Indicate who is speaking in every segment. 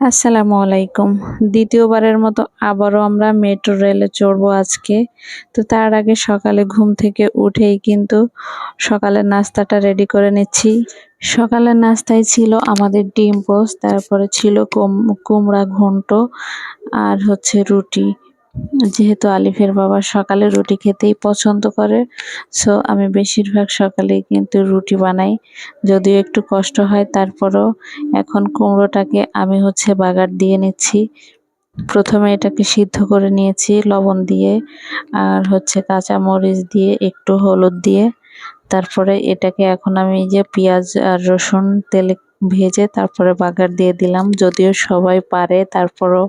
Speaker 1: আসসালামু আলাইকুম। দ্বিতীয়বারের মতো আবারও আমরা মেট্রো রেলে চড়বো আজকে। তো তার আগে সকালে ঘুম থেকে উঠেই কিন্তু সকালের নাস্তাটা রেডি করে নিচ্ছি। সকালের নাস্তায় ছিল আমাদের ডিম পোস্ট তারপরে ছিল কুমড়া ঘন্ট আর হচ্ছে রুটি। যেহেতু আলিফের বাবা সকালে রুটি খেতেই পছন্দ করে সো আমি বেশিরভাগ সকালেই কিন্তু রুটি বানাই। যদিও একটু কষ্ট হয়, তারপরও এখন কুমড়োটাকে আমি হচ্ছে বাগার দিয়ে নিচ্ছি। প্রথমে এটাকে সিদ্ধ করে নিয়েছি লবণ দিয়ে, আর হচ্ছে কাঁচা মরিচ দিয়ে, একটু হলুদ দিয়ে। তারপরে এটাকে এখন আমি যে পেঁয়াজ আর রসুন তেলে ভেজে তারপরে বাগার দিয়ে দিলাম। যদিও সবাই পারে, তারপরও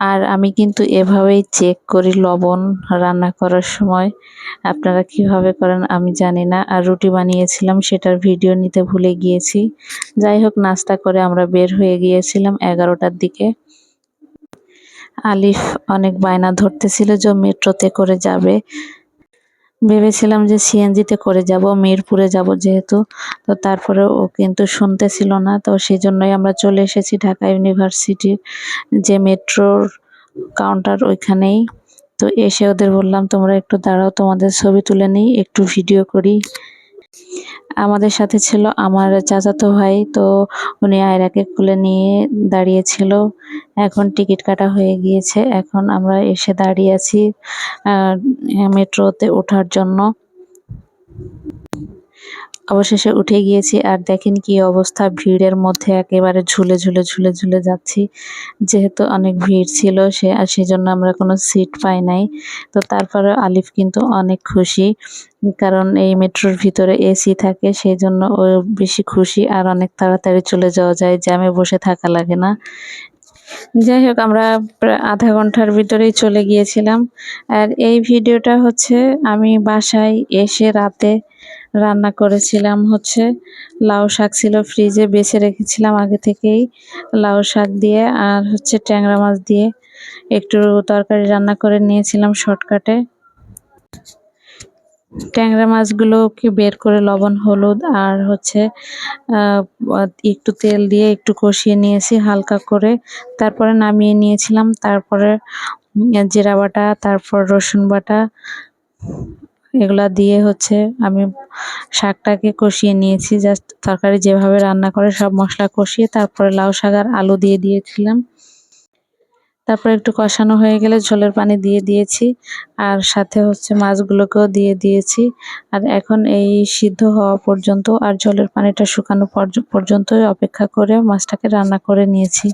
Speaker 1: আর আমি কিন্তু এভাবেই চেক করি লবণ রান্না করার সময়। আপনারা কীভাবে করেন আমি জানি না। আর রুটি বানিয়েছিলাম, সেটার ভিডিও নিতে ভুলে গিয়েছি। যাই হোক, নাস্তা করে আমরা বের হয়ে গিয়েছিলাম এগারোটার দিকে। আলিফ অনেক বায়না ধরতেছিল যে মেট্রোতে করে যাবে। ভেবেছিলাম যে সিএনজিতে করে যাব, মিরপুরে যাব যেহেতু, তো তারপরে ও কিন্তু শুনতে ছিল না, তো সেই জন্যই আমরা চলে এসেছি ঢাকা ইউনিভার্সিটির যে মেট্রোর কাউন্টার ওইখানেই। তো এসে ওদের বললাম, তোমরা একটু দাঁড়াও, তোমাদের ছবি তুলে নিই, একটু ভিডিও করি। আমাদের সাথে ছিল আমার চাচাতো ভাই, তো উনি আয়রাকে খুলে নিয়ে দাঁড়িয়েছিল। এখন টিকিট কাটা হয়ে গিয়েছে। এখন আমরা এসে দাঁড়িয়ে আছি মেট্রোতে ওঠার জন্য। অবশেষে উঠে গিয়েছি আর দেখেন কি অবস্থা, ভিড়ের মধ্যে একেবারে ঝুলে ঝুলে ঝুলে ঝুলে যাচ্ছি। যেহেতু অনেক ভিড় ছিল, সে আর সেজন্য আমরা কোনো সিট পাই নাই। তো তারপরে আলিফ কিন্তু অনেক খুশি, কারণ এই মেট্রোর ভিতরে এসি থাকে সেই জন্য ও বেশি খুশি আর অনেক তাড়াতাড়ি চলে যাওয়া যায়, জ্যামে বসে থাকা লাগে না। যাই হোক, আমরা আধা ঘণ্টার ভিতরেই চলে গিয়েছিলাম। আর এই ভিডিওটা হচ্ছে আমি বাসায় এসে রাতে রান্না করেছিলাম হচ্ছে লাউ শাক ছিল ফ্রিজে বেছে রেখেছিলাম আগে থেকেই লাউ শাক দিয়ে আর হচ্ছে ট্যাংরা মাছ দিয়ে। একটু তরকারি রান্না করে নিয়েছিলাম শর্টকাটে ট্যাংরা মাছগুলোকে বের করে লবণ, হলুদ আর হচ্ছে একটু তেল দিয়ে একটু কষিয়ে নিয়েছি হালকা করে। তারপরে নামিয়ে নিয়েছিলাম, তারপরে জিরা বাটা, তারপর রসুন বাটা এগুলা দিয়ে হচ্ছে আমি শাকটাকে কষিয়ে নিয়েছি জাস্ট তরকারি যেভাবে রান্না করে সব মশলা কষিয়ে তারপরে লাউ শাক আর আলু দিয়ে দিয়েছিলাম। তারপর একটু কষানো হয়ে গেলে ঝোলের পানি দিয়ে দিয়েছি আর সাথে হচ্ছে মাছগুলোকেও দিয়ে দিয়েছি। আর এখন এই সিদ্ধ হওয়া পর্যন্ত আর ঝোলের পানিটা শুকানো পর্যন্তই অপেক্ষা করে মাছটাকে রান্না করে নিয়েছি।